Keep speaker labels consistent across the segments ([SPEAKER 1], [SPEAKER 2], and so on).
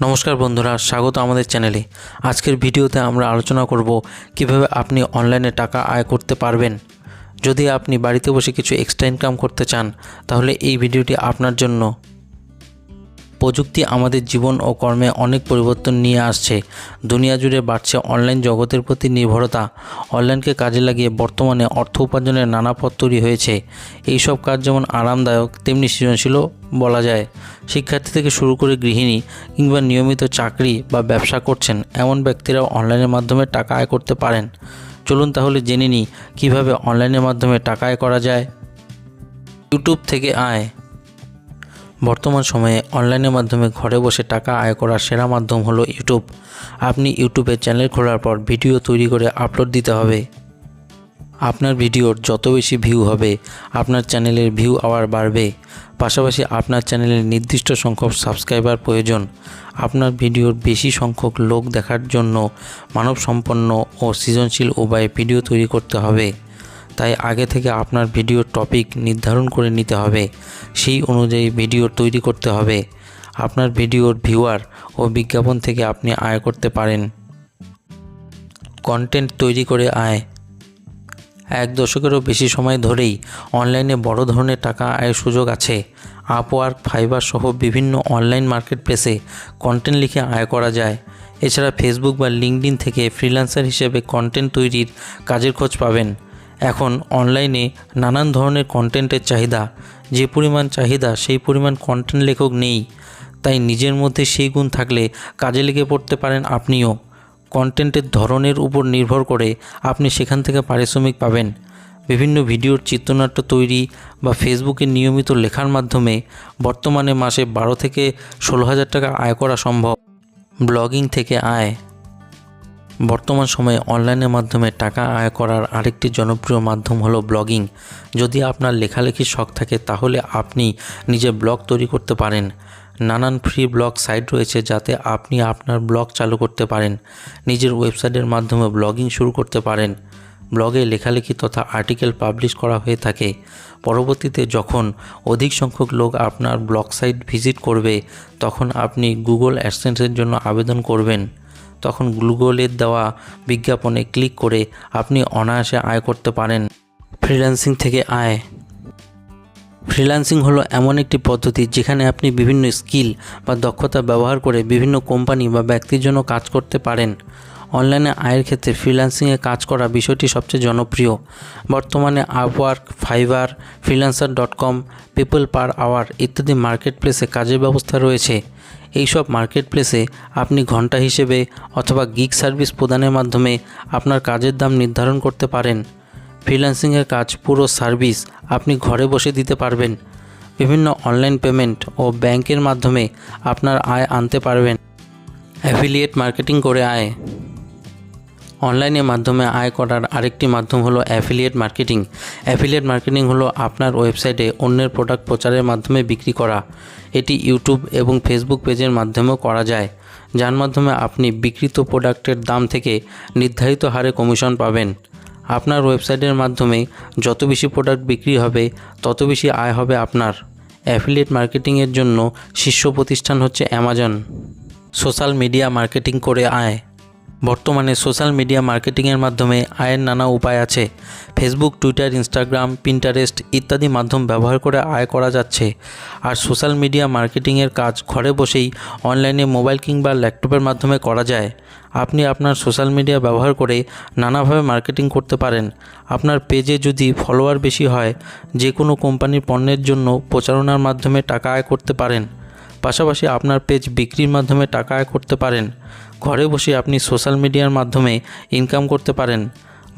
[SPEAKER 1] নমস্কার বন্ধুরা, স্বাগত আমাদের চ্যানেলে। আজকের ভিডিওতে আমরা আলোচনা করব কীভাবে আপনি অনলাইনে টাকা আয় করতে পারবেন। যদি আপনি বাড়িতে বসে কিছু এক্সট্রা ইনকাম করতে চান, তাহলে এই ভিডিওটি আপনার জন্য প্রযুক্তি আমাদের জীবন ও কর্মে অনেক পরিবর্তন নিয়ে আসছে। দুনিয়া জুড়ে বাড়ছে অনলাইন জগতের প্রতি নির্ভরতা। অনলাইনকে কাজে লাগিয়ে বর্তমানে অর্থ উপার্জনের নানা পথ তৈরি হয়েছে। এই সব কাজ যেমন আরামদায়ক, তেমনি সৃজনশীলও বলা যায়। শিক্ষার্থী থেকে শুরু করে গৃহিণী কিংবা নিয়মিত চাকরি বা ব্যবসা করছেন এমন ব্যক্তিরাও অনলাইনের মাধ্যমে টাকা আয় করতে পারেন। চলুন তাহলে জেনে নিই কীভাবে অনলাইনের মাধ্যমে টাকা আয় করা যায়। ইউটিউব থেকে আয়। বর্তমান সময়ে অনলাইনের মাধ্যমে ঘরে বসে টাকা আয় করার সেরা মাধ্যম হলো ইউটিউব। আপনি ইউটিউবে চ্যানেল খোলার পর ভিডিও তৈরি করে আপলোড দিতে হবে। আপনার ভিডিওর যত বেশি ভিউ হবে, আপনার চ্যানেলের ভিউ আওয়ার বাড়বে। পাশাপাশি আপনার চ্যানেলের নির্দিষ্ট সংখ্যক সাবস্ক্রাইবার প্রয়োজন। আপনার ভিডিওর বেশি সংখ্যক লোক দেখার জন্য মানবসম্পন্ন ও সৃজনশীল উপায়ে ভিডিও তৈরি করতে হবে। তাই আগে থেকে আপনার ভিডিওর টপিক নির্ধারণ করে নিতে হবে। সেই অনুযায়ী ভিডিও তৈরি করতে হবে। আপনার ভিডিওর ভিউয়ার ও বিজ্ঞাপন থেকে আপনি আয় করতে পারেন। কন্টেন্ট তৈরি করে আয়। এক দশকেরও বেশি সময় ধরেই অনলাইনে বড় ধরনের টাকা আয়ের সুযোগ আছে। আপওয়ার্ক ফাইবার সহ বিভিন্ন অনলাইন মার্কেট প্লেসে কন্টেন্ট লিখে আয় করা যায়। এছাড়া ফেসবুক বা লিঙ্কডিন থেকে ফ্রিল্যান্সার হিসেবে কন্টেন্ট তৈরির কাজের খোঁজ পাবেন। এখন অনলাইনে নানান ধরনের কন্টেন্টের চাহিদা। যে পরিমাণ চাহিদা, সেই পরিমাণ কন্টেন্ট লেখক নেই। তাই নিজের মধ্যে সেই গুণ থাকলে কাজে লেগে পড়তে পারেন আপনিও। কন্টেন্টের ধরনের উপর নির্ভর করে আপনি সেখান থেকে পারিশ্রমিক পাবেন। বিভিন্ন ভিডিওর চিত্রনাট্য তৈরি বা ফেসবুকে নিয়মিত লেখার মাধ্যমে বর্তমানে মাসে বারো থেকে ষোলো হাজার টাকা আয় করা সম্ভব। ব্লগিং থেকে আয়। বর্তমান সময়ে অনলাইনের মাধ্যমে টাকা আয় করার আরেকটি জনপ্রিয় মাধ্যম হলো ব্লগিং। যদি আপনার লেখালেখির শখ থাকে, তাহলে আপনি নিজে ব্লগ তৈরি করতে পারেন। নানান ফ্রি ব্লগ সাইট রয়েছে যাতে আপনি আপনার ব্লগ চালু করতে পারেন। নিজের ওয়েবসাইটের মাধ্যমে ব্লগিং শুরু করতে পারেন। ব্লগে লেখালেখি তথা আর্টিকেল পাবলিশ করা হয়ে থাকে। পরবর্তীতে যখন অধিক সংখ্যক লোক আপনার ব্লগ সাইট ভিজিট করবে, তখন আপনি গুগল অ্যাডসেন্সের জন্য আবেদন করবেন। তখন গুগলের দেওয়া বিজ্ঞাপনে ক্লিক করে আপনি অনায়াসে আয় করতে পারেন। ফ্রিল্যান্সিং থেকে আয়। ফ্রিল্যান্সিং হলো এমন একটি পদ্ধতি যেখানে আপনি বিভিন্ন স্কিল বা দক্ষতা ব্যবহার করে বিভিন্ন কোম্পানি বা ব্যক্তির জন্য কাজ করতে পারেন। অনলাইনে আয়ের ক্ষেত্রে ফ্রিল্যান্সিংয়ে কাজ করা বিষয়টি সবচেয়ে জনপ্রিয়। বর্তমানে Upwork Fiverr freelancer dot com people per hour ইত্যাদি মার্কেট প্লেসে কাজের ব্যবস্থা রয়েছে। এইসব মার্কেট প্লেসে আপনি ঘণ্টা হিসেবে অথবা গিগ সার্ভিস প্রদানের মাধ্যমে আপনার কাজের দাম নির্ধারণ করতে পারেন। ফ্রিল্যান্সিংয়ের কাজ পুরো সার্ভিস আপনি ঘরে বসে দিতে পারবেন। বিভিন্ন অনলাইন পেমেন্ট ও ব্যাংকের মাধ্যমে আপনার আয় আনতে পারবেন। অ্যাফিলিয়েট মার্কেটিং করে আয়। অনলাইনের মাধ্যমে আয় করার আরেকটি মাধ্যম হলো অ্যাফিলিয়েট মার্কেটিং অ্যাফিলিয়েট মার্কেটিং হলো আপনার ওয়েবসাইটে অন্যের প্রোডাক্ট প্রচারের মাধ্যমে বিক্রি করা। এটি ইউটিউব এবং ফেসবুক পেজের মাধ্যমেও করা যায়, যার মাধ্যমে আপনি বিক্রিত প্রোডাক্টের দাম থেকে নির্ধারিত হারে কমিশন পাবেন। আপনার ওয়েবসাইটের মাধ্যমে যত বেশি প্রোডাক্ট বিক্রি হবে, তত বেশি আয় হবে আপনার। অ্যাফিলিয়েট মার্কেটিংয়ের জন্য শীর্ষ প্রতিষ্ঠান হচ্ছে অ্যামাজন সোশ্যাল মিডিয়া মার্কেটিং করে আয়। বর্তমানে সোশ্যাল মিডিয়া মার্কেটিংয়ের মাধ্যমে আয়ের নানা উপায় আছে। ফেসবুক, টুইটার, ইনস্টাগ্রাম, পিন্টারেস্ট ইত্যাদি মাধ্যম ব্যবহার করে আয় করা যাচ্ছে। আর সোশ্যাল মিডিয়া মার্কেটিংয়ের কাজ ঘরে বসেই অনলাইনে মোবাইল কিংবা ল্যাপটপের মাধ্যমে করা যায়। আপনি আপনার সোশ্যাল মিডিয়া ব্যবহার করে নানাভাবে মার্কেটিং করতে পারেন। আপনার পেজে যদি ফলোয়ার বেশি হয়, যে কোনো কোম্পানির পণ্যের জন্য প্রচারণার মাধ্যমে টাকা আয় করতে পারেন। পাশাপাশি আপনার পেজ বিক্রির মাধ্যমে টাকা আয় করতে পারেন। ঘরে বসে আপনি সোশ্যাল মিডিয়ার মাধ্যমে ইনকাম করতে পারেন।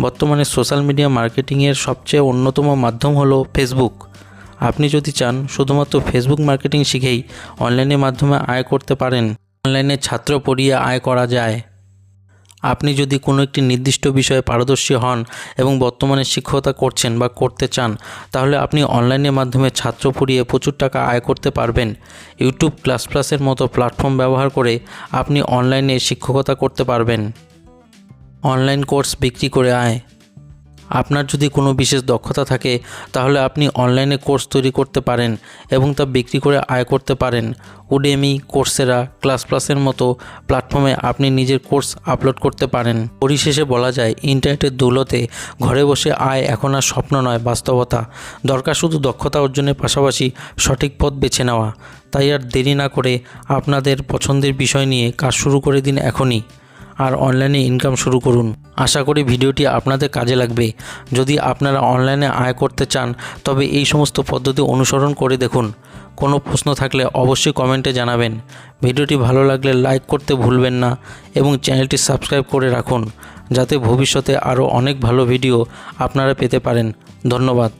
[SPEAKER 1] বর্তমানে সোশ্যাল মিডিয়া মার্কেটিংয়ের সবচেয়ে অন্যতম মাধ্যম হলো ফেসবুক আপনি যদি চান শুধুমাত্র ফেসবুক মার্কেটিং শিখেই অনলাইনের মাধ্যমে আয় করতে পারেন। অনলাইনে ছাত্র পড়িয়ে আয় করা যায়। আপনি যদি কোনো একটি নির্দিষ্ট বিষয়ে পারদর্শী হন এবং বর্তমানে শিক্ষকতা করছেন বা করতে চান, তাহলে আপনি অনলাইনের মাধ্যমে ছাত্র পড়িয়ে প্রচুর টাকা আয় করতে পারবেন। ইউটিউব ক্লাস প্লাসের মতো প্ল্যাটফর্ম ব্যবহার করে আপনি অনলাইনে শিক্ষকতা করতে পারবেন। অনলাইন কোর্স বিক্রি করে আয়। আপনার যদি কোনো বিশেষ দক্ষতা থাকে, তাহলে আপনি অনলাইনে কোর্স তৈরি করতে পারেন এবং তা বিক্রি করে আয় করতে পারেন। উডেমি, কোর্সেরা, ক্লাস প্লাসের মতো প্ল্যাটফর্মে আপনি নিজের কোর্স আপলোড করতে পারেন। পরিশেষে বলা যায়, ইন্টারনেটের দৌলতে ঘরে বসে আয় এখন আর স্বপ্ন নয়, বাস্তবতা। দরকার শুধু দক্ষতা অর্জনের পাশাপাশি সঠিক পথ বেছে নেওয়া। তাই আর দেরি না করে আপনাদের পছন্দের বিষয় নিয়ে কাজ শুরু করে দিন এখনই। আর অনলাইনে ইনকাম শুরু করুন। আশা করি ভিডিওটি আপনাদের কাজে লাগবে। যদি আপনারা অনলাইনে আয় করতে চান, তবে এই সমস্ত পদ্ধতি অনুসরণ করে দেখুন। কোনো প্রশ্ন থাকলে অবশ্যই কমেন্টে জানাবেন। ভিডিওটি ভালো লাগলে লাইক করতে ভুলবেন না এবং চ্যানেলটি সাবস্ক্রাইব করে রাখুন, যাতে ভবিষ্যতে আরও অনেক ভালো ভিডিও আপনারা পেতে পারেন। ধন্যবাদ।